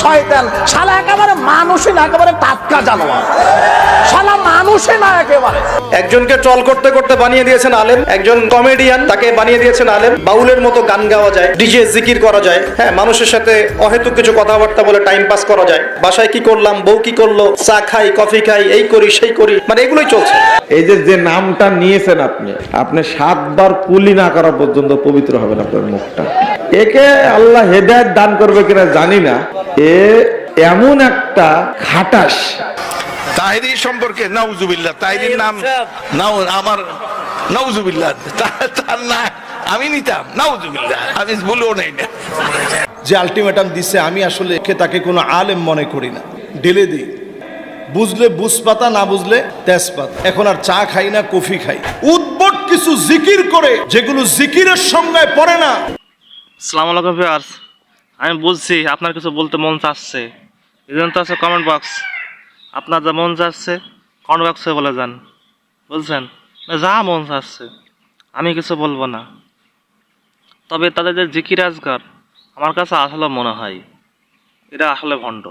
শয়তান শালা একেবারে মানুষই না একেবারে টাটকা জানোয়ার। শালা মানুষই না একেবারে। একজনকে ট্রল করতে করতে বানিয়ে দিয়েছেন আলেম একজন কমেডিয়ান তাকে বানিয়ে দিয়েছেন আলেম বাউলের মতো গান গাওয়া যায় ডিজে জিকির করা যায় হ্যাঁ মানুষের সাথে অহেতুক কিছু কথাবার্তা বলে টাইম পাস করা যায় বাসায় কি করলাম বউ কি করল চা খাই কফি খাই এই করি সেই করি মানে এগুলোই চলছে। এই যে যে নামটা নিয়েছেন আপনি আপনি সাতবার কুলি না করা পর্যন্ত পবিত্র হবেন আপনার মুখটা। একে আল্লাহ হেদায়ত দান করবে কিনা জানি না এ এমন একটা খাটাস তাহিরি সম্পর্কে নাউজুবিল্লাহ। তাহিরির নাম নাও আমার নাউজুবিল্লাহ। তার না আমি নিতাম। নাউজুবিল্লাহ আমি বলেও নেই না। যে আলটিমেটাম দিছে আমি আসলে একে তাকে কোনো আলেম মনে করি না। ঢেলে দিই। বুঝলে বুঝপাতা না বুঝলে তেজপাতা। এখন আর চা খাই না কফি খাই। উদ্ভট কিছু জিকির করে যেগুলো জিকিরের সংজ্ঞায় পড়ে না। সালাম আলাইকুম ভিউয়ার্স আমি বুঝছি আপনার কিছু বলতে মন চাচ্ছে। এই জন্য তো আছে কমেন্ট বক্স আপনার যা মন চাচ্ছে কমেন্ট বক্সে বলে যান। বুঝছেন যা মন চাচ্ছে আমি কিছু বলব না। তবে তাদের যে জিকির আজগার আমার কাছে আসলে মনে হয় এটা আসলে ভণ্ড।